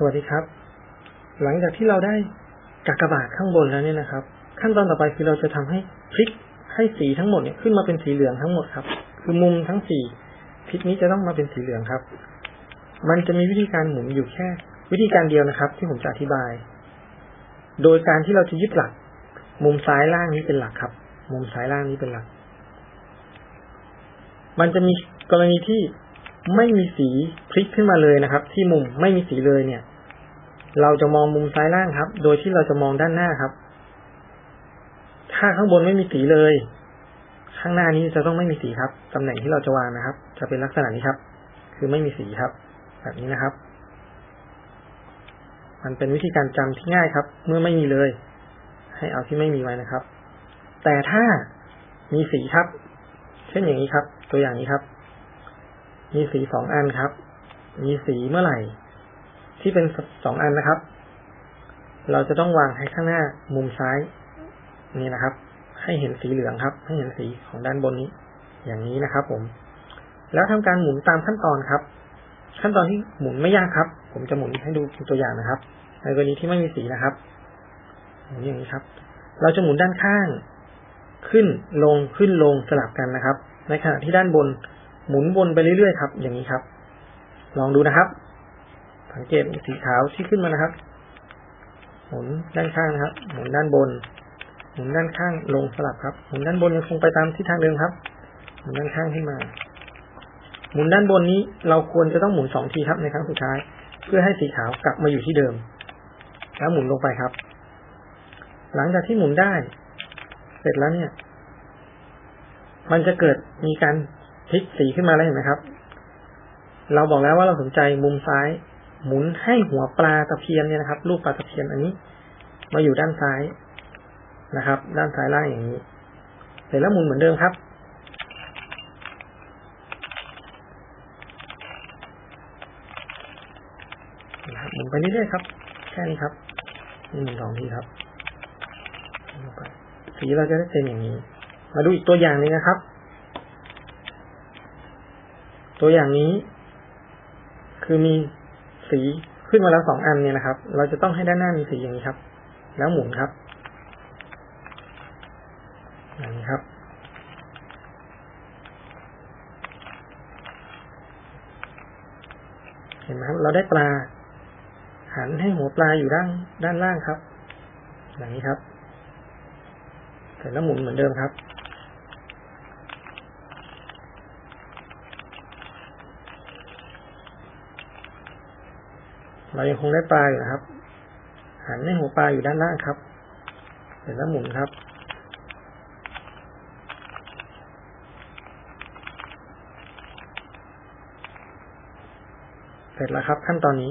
สวัสดีครับ หลังจากที่เราได้กากบาทข้างบนแล้วเนี่ยนะครับ ขั้นตอนต่อไปคือเราจะทำให้พลิกให้สีทั้งหมดเนี่ยขึ้นมาเป็นสีเหลืองทั้งหมดครับ คือมุมทั้งสี่พลิกนี้จะต้องมาเป็นสีเหลืองครับ มันจะมีวิธีการหมุนอยู่แค่ วิธีการเดียวนะครับ ที่ผมจะอธิบาย โดยการที่เราจะยึดหลัก มุมซ้ายล่างนี้เป็นหลักครับ มุมซ้ายล่างนี้เป็นหลัก มันจะมีกรณีที่ ไม่มีสีพลิกขึ้นมาเลยนะครับ ที่มุมไม่มีสีเลยเนี่ย เราจะมองมุมซ้ายล่างครับ โดยที่เราจะมองด้านหน้าครับ ถ้าข้างบนไม่มีสีเลย ข้างหน้านี้จะต้องไม่มีสีครับตำแหน่งที่เราจะวางนะครับ จะเป็นลักษณะนี้ครับ คือไม่มีสีครับ แบบนี้นะครับ มันเป็นวิธีการจำที่ง่ายครับ เมื่อไม่มีเลย ให้เอาที่ไม่มีไว้นะครับ แต่ถ้ามีสีครับ เช่นอย่างนี้ครับ ตัวอย่างนี้ครับ มีสีสองอันครับ มีสีเมื่อไหร่ ที่เป็นสองอันนะครับ เราจะต้องวางให้ข้างหน้ามุมซ้าย นี่นะครับ ให้เห็นสีเหลืองครับ ให้เห็นสีของด้านบนนี้ อย่างนี้นะครับ ผม แล้วทำการหมุนตามขั้นตอนครับ ขั้นตอนที่หมุนไม่ยากครับ ผมจะหมุนให้ดูเป็นตัวอย่างนะครับ ในกรณีที่ไม่มีสีนะครับหมุนอย่างนี้ครับ เราจะหมุนด้านข้าง ขึ้นลงขึ้นลงสลับกันนะครับ ในขณะที่ด้านบน หมุนวนไปเรื่อยๆครับ อย่างนี้ครับ ลองดูนะครับ สังเกตสีขาวที่ขึ้นมานะครับ หมุนด้านข้างนะครับ หมุนด้านบน หมุนด้านข้างลงสลับครับ หมุนด้านบนยังคงไปตามทิศทางเดิมครับ หมุนด้านข้างขึ้นมา หมุนด้านบนนี้เราควรจะต้องหมุนสองทีครับในครั้งสุดท้าย เพื่อให้สีขาวกลับมาอยู่ที่เดิม แล้วหมุนลงไปครับ หลังจากที่หมุนได้ เสร็จแล้วเนี่ย มันจะเกิดมีการ พลิกสีขึ้นมาแล้วเห็นไหมครับ เราบอกแล้วว่าเราสนใจมุมซ้าย หมุนให้หัวปลาตะเพียนเนี่ยนะครับ รูปปลาตะเพียนอันนี้ มาอยู่ด้านซ้ายนะครับ ด้านซ้ายล่างอย่างนี้ เสร็จแล้วหมุนเหมือนเดิมครับ หมุนไปเรื่อยๆครับ แค่นี้ครับ นี่หมุนสองทีครับ สีเราจะได้เป็นอย่างนี้ มาดูอีกตัวอย่างหนึงนะครับ ตัวอย่างนี้ คือมีสีขึ้นมาแล้วสองอันเนี่ยนะครับ เราจะต้องให้ด้านหน้ามีสีอย่างนี้ครับ แล้วหมุนครับ อย่างนี้ครับ เห็นไหมครับ เราได้ปลา หันให้หัวปลาอยู่ด้านด้านล่างครับ อย่างนี้ครับ เสร็จแล้วหมุนเหมือนเดิมครับ เรายังคงได้ปลาอยู่นะครับ หันให้หัวปลาอยู่ด้านล่างครับ เสร็จแล้วหมุนครับ เสร็จแล้วครับขั้นตอนนี้